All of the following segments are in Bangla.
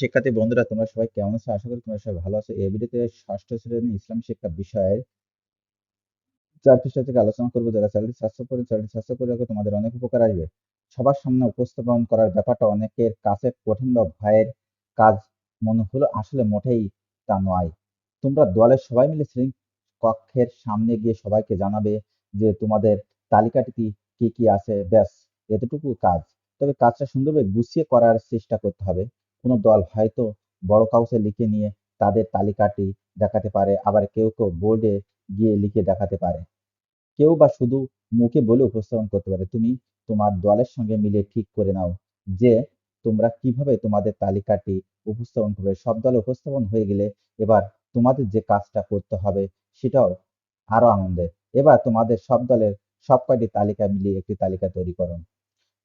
শিক্ষার্থী বন্ধুরা, তোমরা সবাই কেমন আছো? আশা করি তোমরা সবাই ভালো আছো। এই ভিডিওতে ষষ্ঠ শ্রেণি ইসলাম শিক্ষা বিষয়ের চার পৃষ্ঠা থেকে আলোচনা করব। যারা চ্যানেলটি সাবস্ক্রাইব করে চ্যানেলটি সাবস্ক্রাইব করে রাখো, তোমাদের অনেক উপকার আসবে। সবার সামনে উপস্থাপন করার ব্যাপারটা অনেকের কাছে কঠিন বা ভয়ের কাজ মনে হলো, আসলে মোটেই তা নয়। তোমরা দলের সবাই মিলে শ্রেণি কক্ষের সামনে গিয়ে সবাইকে জানাবে যে তোমাদের তালিকাটি কি কি আছে। ব্যাস, এতটুকু কাজ। তবে কাজটা সুন্দরভাবে গুছিয়ে করার চেষ্টা করতে হবে। কোনো দল হয়তো বড় কাগজে লিখে নিয়ে তাদের তালিকাটি দেখাতে পারে, আবার কেউ কেউ বোর্ডে গিয়ে লিখে দেখাতে পারে। কেউ বা শুধু মুখে বলে উপস্থাপন করতে পারে, তুমি তোমার দলের সঙ্গে মিলে ঠিক করে নাও যে তোমরা কীভাবে তোমাদের তালিকাটি উপস্থাপন করবে। সব দলে উপস্থাপন হয়ে গেলে এবার তোমাদের যে কাজটা করতে হবে সেটাও আরও আনন্দের এবার তোমাদের সব দলের সব কয়টি তালিকা মিলিয়ে একটি তালিকা তৈরি করো,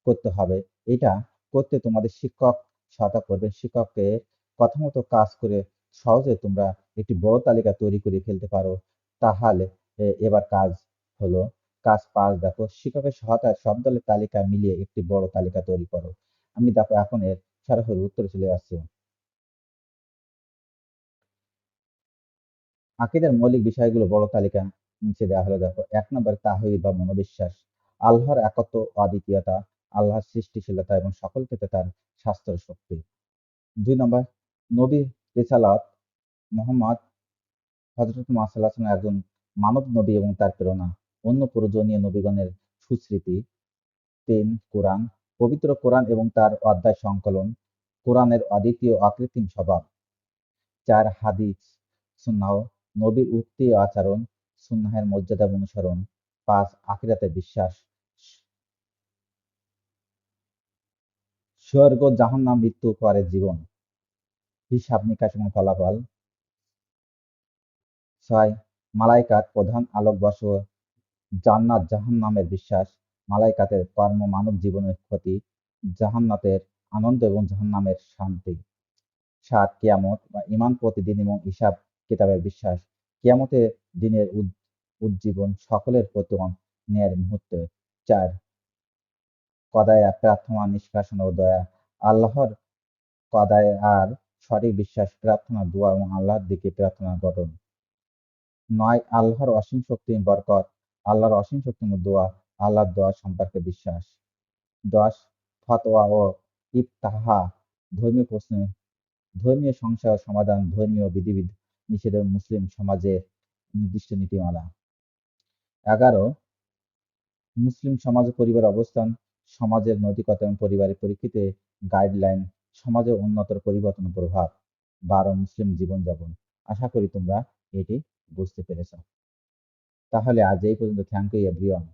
করতে হবে। এটা করতে তোমাদের শিক্ষক সহায়তা করবে। শিক্ষককে কথা মতো কাজ করে সহজে তোমরা একটি বড় তালিকা তৈরি করে ফেলতে পারো। তাহলে এবার কাজ হলো, কাজ পাঁচ দেখো, শিক্ষকের সহায়তায় সব দলের তালিকা মিলিয়ে একটি বড় তালিকা তৈরি করো। আমি দেখো এখন এর সরাসরি উত্তরে চলে আসছি। আকিদের মৌলিক বিষয়গুলো বড় তালিকা নিচে দেওয়া হলো দেখো। এক নম্বর তাহিদ বা মনোবিশ্বাস। আল্লাহর একত্ব অদ্বিতীয়তা আল্লাহর সৃষ্টিশীলতা এবং সকল ক্ষেত্রে তার স্বাস্থ্য শক্তি। দুই নম্বর, নবী রেসালাত মোহাম্মদ হজরত মাসাল্লাহ একজন মানব নবী এবং তার প্রেরণা। অন্য প্রয়োজনীয় নবীগণের সুস্মৃতি। তিন, কোরআন। পবিত্র কোরআন এবং তার অধ্যায় সংকলন। কোরআনের অদ্বিতীয় অকৃত্রিম স্বভাব। চার, হাদিস। সুন্নাহ। নবীর উক্তি আচরণ, সুন্নাহের মর্যাদা অনুসরণ। পাঁচ, আখিরাতে বিশ্বাস। স্বর্গ জাহান্নাম মৃত্যু পরে জীবন। হিসাব নিকাশ এবং ফলাফল। ছয় মালাইকাত প্রধান আলোকবর্ষ জান্নাত জাহান্নামের বিশ্বাস। মালাইকাতের কর্ম মানব জীবনের ক্ষতি, জাহান্নাতের আনন্দ এবং জাহান্নামের শান্তি। সাত, কিয়ামত বা ইমান প্রতিদিন এবং হিসাব কিতাবের বিশ্বাস। কিয়ামতের দিনের উজ্জীবন সকলের প্রতি ন্যায়ের মুহূর্তে। চার কদায়া প্রার্থনা, নিষ্কাশন ও দয়া। আল্লাহর কদায় আর সঠিক বিশ্বাস, প্রার্থনা, দোয়া এবং আল্লাহর দিকে প্রার্থনা গঠন। নয়, আল্লাহর অসীম শক্তি, বরকত। আল্লাহর অসীম শক্তি দোয়া, আল্লাহর দোয়া সম্পর্কে বিশ্বাস। দশ, ফতোয়া ও ইফতাহা, ধর্মীয় প্রশ্ন, ধর্মীয় সংশয় সমাধান, ধর্মীয় বিধিবিধ নিষেধ মুসলিম সমাজে নির্দিষ্ট নীতিমালা। এগারো, মুসলিম সমাজ পরিবার অবস্থান সমাজের নৈতিকতা এবং পরিবারের পরিপ্রেক্ষিতে গাইডলাইন সমাজে উন্নতর পরিবর্তন প্রভাব, বারো মুসলিম জীবনযাপন। আশা করি তোমরা এটি বুঝতে পেরেছ। তাহলে আজ এই পর্যন্ত। Thank you everyone